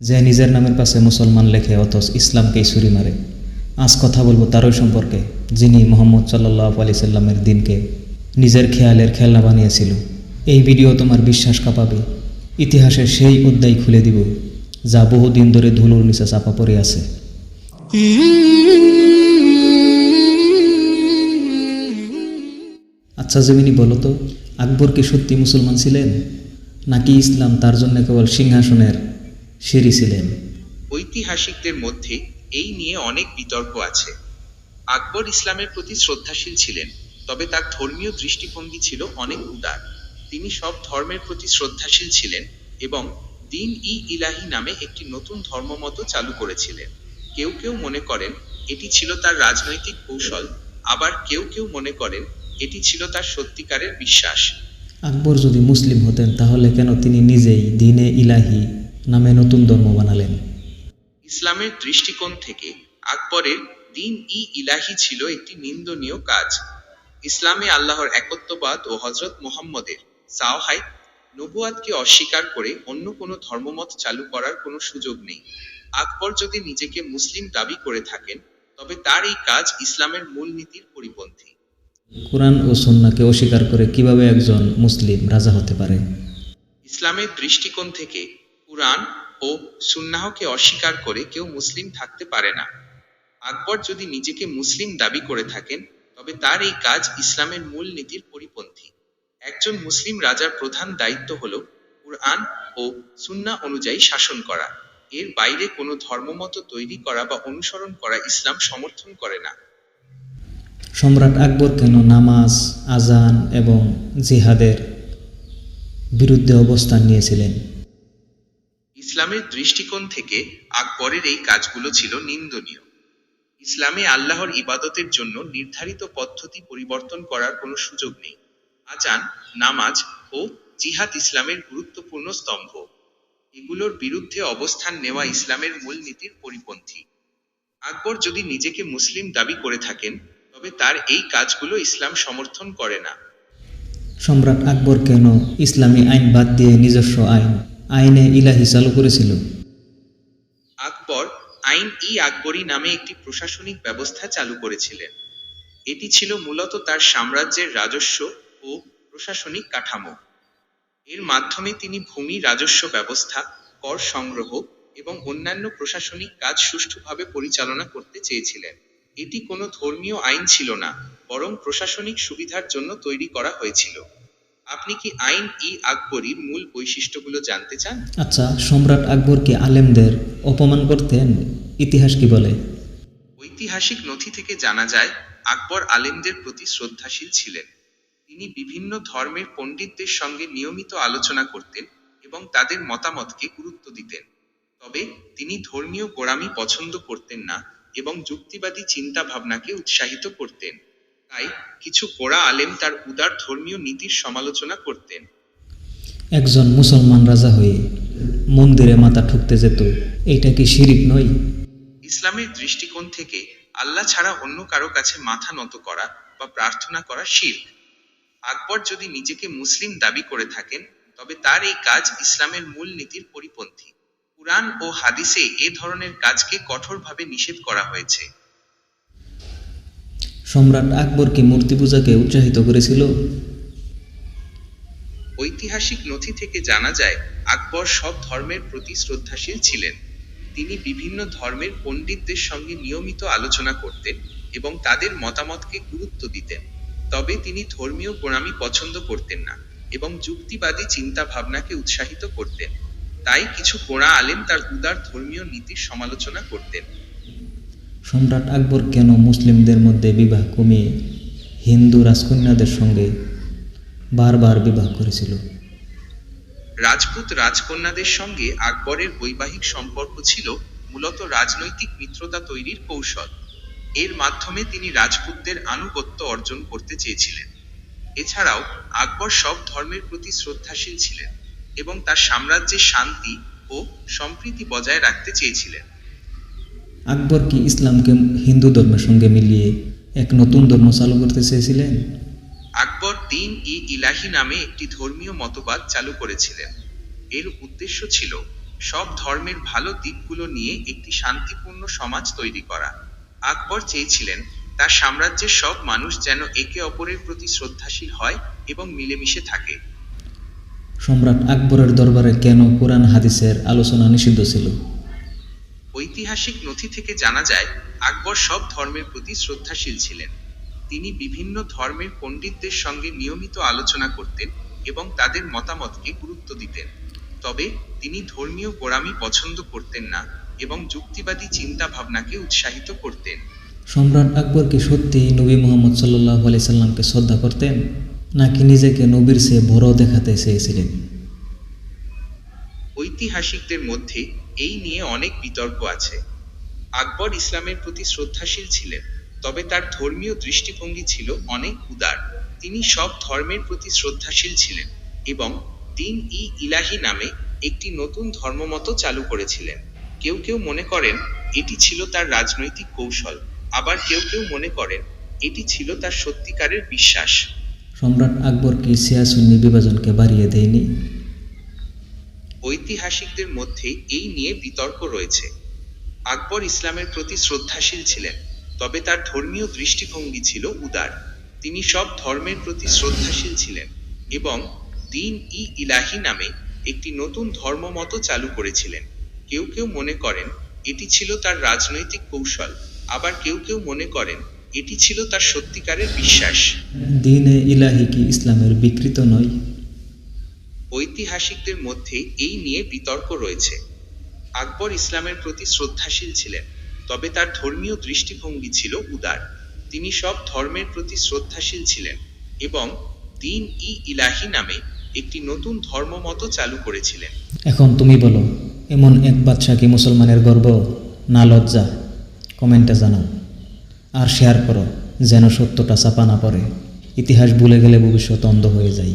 যে নিজের নামের পাশে মুসলমান লেখে, অথচ ইসলামকেই ছুরি মারে। আজ কথা বলব তারই সম্পর্কে, যিনি মোহাম্মদ সাল্লাহ আলি সাল্লামের দিনকে নিজের খেয়ালের খেলনা বানিয়েছিল। এই ভিডিও তোমার বিশ্বাস কাঁপাবে। ইতিহাসের সেই অধ্যায় খুলে দিব, যা বহুদিন ধরে ধুলোর নিচে চাপা পড়ে আছে। আচ্ছা জমিনি, বলো তো, আকবর কি সত্যি মুসলমান ছিলেন? নাকি ইসলাম তার জন্য কেবল সিংহাসনের সিঁড়ি ছিলেন। ঐতিহাসিকদের মধ্যে এই নিয়ে অনেক বিতর্ক আছে। আকবর ইসলামের প্রতি শ্রদ্ধাশীল ছিলেন তবে তার ধর্মীয় দৃষ্টিভঙ্গি ছিল অনেক উদার। তিনি সব ধর্মের প্রতি শ্রদ্ধাশীল ছিলেন এবং দিন ই ইলাহি নামে একটি নতুন ধর্মমত চালু করেছিলেন। কেউ কেউ মনে করেন এটি ছিল তার রাজনৈতিক কৌশল আবার কেউ কেউ মনে করেন এটি ছিল তার সত্যিকারের বিশ্বাস। আকবর যদি মুসলিম হতেন তাহলে কেন তিনি নিজেই দিনে ইলাহি নামে নতুন ধর্ম বানালেন। ইসলামের দৃষ্টিকোণ থেকে আকবরের দিন ই ইলাহি ছিল একটি নিন্দনীয় কাজ। ইসলামে আল্লাহর একত্ববাদ ও হজরত মুহাম্মদের সাওহাই নবুয়াদকে অস্বীকার করে অন্য কোনো ধর্মমত চালু করার কোনো সুযোগ নেই। আকবর যদি নিজেকে মুসলিম দাবি করে থাকেন তবে তার এই কাজ ইসলামের মূলনীতির পরিপন্থী। কোরআন ও সন্নাকে অস্বীকার করে কীভাবে একজন মুসলিম রাজা হতে পারে? ইসলামের দৃষ্টিকোণ থেকে কুরআন ও সুন্নাহকে অস্বীকার করে কেউ মুসলিম থাকতে পারে না। আকবর যদি নিজেকে মুসলিম দাবি করে থাকেন, তবে তার এই কাজ ইসলামের মূল নীতির পরিপন্থী। একজন মুসলিম রাজার প্রধান দায়িত্ব হল কুরআন ও সুন্না অনুযায়ী শাসন করা। এর বাইরে কোনো ধর্মমত তৈরি করা বা অনুসরণ করা ইসলাম সমর্থন করে না। সম্রাট আকবর কেন নামাজ আজান এবং জিহাদের বিরুদ্ধে অবস্থান নিয়েছিলেন। ইসলামের দৃষ্টিকোণ থেকে আকবরের এই কাজগুলো ছিল নিন্দনীয়। ইসলামে আল্লাহর ইবাদতের জন্য নির্ধারিত পদ্ধতি পরিবর্তন করার কোনো সুযোগ নেই। আজান, নামাজ ও জিহাদ ইসলামের গুরুত্বপূর্ণ স্তম্ভ। এগুলোর বিরুদ্ধে অবস্থান নেওয়া ইসলামের মূলনীতির পরিপন্থী। আকবর যদি নিজেকে মুসলিম দাবি করে থাকেন, তবে তার এই কাজগুলো ইসলাম সমর্থন করে না। সম্রাট আকবর কেন ইসলামী আইন বাদ দিয়ে নিজস্ব আইন? আইনে ইলাহি চালু করেছিল। আকবর আইন ই আকবরী নামে একটি প্রশাসনিক ব্যবস্থা চালু করেছিলেন। এটি ছিল মূলত তার সাম্রাজ্যের রাজস্ব ও প্রশাসনিক কাঠামো। এর মাধ্যমে তিনি ভূমি রাজস্ব ব্যবস্থা, কর সংগ্রহ এবং অন্যান্য প্রশাসনিক কাজ সুষ্ঠুভাবে পরিচালনা করতে চেয়েছিলেন। এটি কোনো ধর্মীয় আইন ছিল না, বরং প্রশাসনিক সুবিধার জন্য তৈরি করা হয়েছিল। আপনি কি আইন ই আকবরীর মূল বৈশিষ্ট্যগুলো জানতে চান? আচ্ছা সম্রাট আকবর কি আলেমদের অপমান করতেন ইতিহাস কি বলে? ঐতিহাসিক নথি থেকে জানা যায় আকবর আলেমদের প্রতি শ্রদ্ধাশীল ছিলেন। তিনি বিভিন্ন ধর্মের পণ্ডিতদের সঙ্গে নিয়মিত আলোচনা করতেন এবং তাদের মতামতকে গুরুত্ব দিতেন। তবে তিনি ধর্মীয় গোড়ামি পছন্দ করতেন না এবং যুক্তিবাদী চিন্তা ভাবনাকে উৎসাহিত করতেন। তাই কিছু গোড়া আলেম তার উদার ধর্মীয় নীতির সমালোচনা করতেন। একজন মুসলমান রাজা হয়ে মন্দিরে মাথা ঠুকতে যেত এইটা কি শিরিক নয়? ইসলামের দৃষ্টিকোণ থেকে আল্লাহ ছাড়া অন্য কারও কাছে মাথা নত করা বা প্রার্থনা করা শির্ক। আকবর যদি নিজেকে মুসলিম দাবি করে থাকেন তবে তার এই কাজ ইসলামের মূল নীতির পরিপন্থী। কুরআন ও হাদিসে এ ধরনের কাজকে কঠোরভাবে নিষেধ করা হয়েছে। সম্রাট আকবর কি মূর্তি পূজাকে উৎসাহিত করেছিল? ঐতিহাসিক নথি থেকে জানা যায়, আকবর সব ধর্মের প্রতি শ্রদ্ধাশীল ছিলেন। তিনি বিভিন্ন ধর্মের পণ্ডিতদের সঙ্গে নিয়মিত আলোচনা করতেন এবং তাদের মতামতকে গুরুত্ব দিতেন। তবে তিনি ধর্মীয় গোড়ামি পছন্দ করতেন না এবং যুক্তিবাদী চিন্তা ভাবনাকে উৎসাহিত করতেন। তাই কিছু গোড়া আলেম তার উদার ধর্মীয় নীতির সমালোচনা করতেন। সম্রাট আকবর কেন মুসলিমদের মধ্যে বিবাহ কমিয়ে হিন্দু রাজকন্যাদের সঙ্গে বারবার বিবাহ করেছিল? রাজপুত রাজকন্যাদের সঙ্গে আকবরের বৈবাহিক সম্পর্ক ছিল মূলত রাজনৈতিক মিত্রতা তৈরির কৌশল। এর মাধ্যমে তিনি রাজপুতদের আনুগত্য অর্জন করতে চেয়েছিলেন। এছাড়াও আকবর সব ধর্মের প্রতি শ্রদ্ধাশীল ছিলেন এবং তার সাম্রাজ্যে শান্তি ও সম্প্রীতি বজায় রাখতে চেয়েছিলেন। আকবর কি ইসলামকে হিন্দু ধর্মের সঙ্গে মিলিয়ে এক নতুন ধর্ম চালু করতে চেয়েছিলেন? আকবর দিন ই ইলাহি নামে একটি ধর্মীয় মতবাদ চালু করেছিলেন। এর উদ্দেশ্য ছিল সব ধর্মের ভালো দিকগুলো নিয়ে একটি শান্তিপূর্ণ সমাজ তৈরি করা। আকবর চেয়েছিলেন তার সাম্রাজ্যের সব মানুষ যেন একে অপরের প্রতি শ্রদ্ধাশীল হয় এবং মিলেমিশে থাকে। সম্রাট আকবরের দরবারে কেন কোরআন হাদিসের আলোচনা নিষিদ্ধ ছিল? ঐতিহাসিক নথি থেকে জানা যায় আকবর সব ধর্মের প্রতি শ্রদ্ধাশীল ছিলেন। তিনি বিভিন্ন ধর্মের পণ্ডিতদের সঙ্গে নিয়মিত আলোচনা করতেন এবং তাদের মতামতকে গুরুত্ব দিতেন। তবে তিনি ধর্মীয় গোড়ামি পছন্দ করতেন না এবং যুক্তিবাদী চিন্তা ভাবনাকে উৎসাহিত করতেন। সম্রাট আকবর কি সত্যি নবী মোহাম্মদ সাল্লাহ আলি সাল্লামকে শ্রদ্ধা করতেন নাকি নিজেকে নবীর সে বড় দেখাতে চেয়েছিলেন? ঐতিহাসিকদের মধ্যে এই নিয়ে অনেক বিতর্ক আছে। আকবর ইসলামের প্রতি শ্রদ্ধাশীল ছিলেন, তবে তার ধর্মীয় দৃষ্টিভঙ্গি ছিল অনেক উদার। তিনি সব ধর্মের প্রতি শ্রদ্ধাশীল ছিলেন এবং দিন ই ইলাহি নামে একটি নতুন ধর্মমত চালু করেছিলেন। কেউ কেউ মনে করেন, এটি ছিল তার রাজনৈতিক কৌশল। আবার কেউ কেউ মনে করেন, এটি ছিল তার সত্যিকারের বিশ্বাস। সম্রাট আকবর কি সিয়াসুন্নি বিভাজনকে বাড়িয়ে দেয়নি। ঐতিহাসিকদের মধ্যে এই নিয়ে বিতর্ক রয়েছে। আকবর ইসলামের প্রতি শ্রদ্ধাশীল ছিলেন, তবে তার ধর্মীয় দৃষ্টিভঙ্গি ছিল উদার। তিনি সব ধর্মের প্রতি শ্রদ্ধাশীল ছিলেন এবং দিন ই ইলাহি নামে একটি নতুন ধর্মমত চালু করেছিলেন। কেউ কেউ মনে করেন এটি ছিল তার রাজনৈতিক কৌশল, আবার কেউ কেউ মনে করেন এটি ছিল তার সত্যিকারের বিশ্বাস। দিনে ইলাহি কি ইসলামের বিকৃত নয়? ঐতিহাসিকদের মধ্যে এই নিয়ে বিতর্ক রয়েছে। আকবর ইসলামের প্রতি শ্রদ্ধাশীল ছিলেন, তবে তার ধর্মীয় দৃষ্টিভঙ্গি ছিল উদার। তিনি সব ধর্মের প্রতি শ্রদ্ধাশীল ছিলেন এবং দিন ই ইলাহি নামে একটি নতুন ধর্মমত চালু করেছিলেন। এখন তুমি বলো, এমন এক বাদশা কি মুসলমানের গর্ব না লজ্জা? কমেন্টে জানাও। আর শেয়ার করো, যেন সত্যটা চাপা না পড়ে। ইতিহাস ভুলে গেলে ভবিষ্যৎ অন্ধ হয়ে যায়।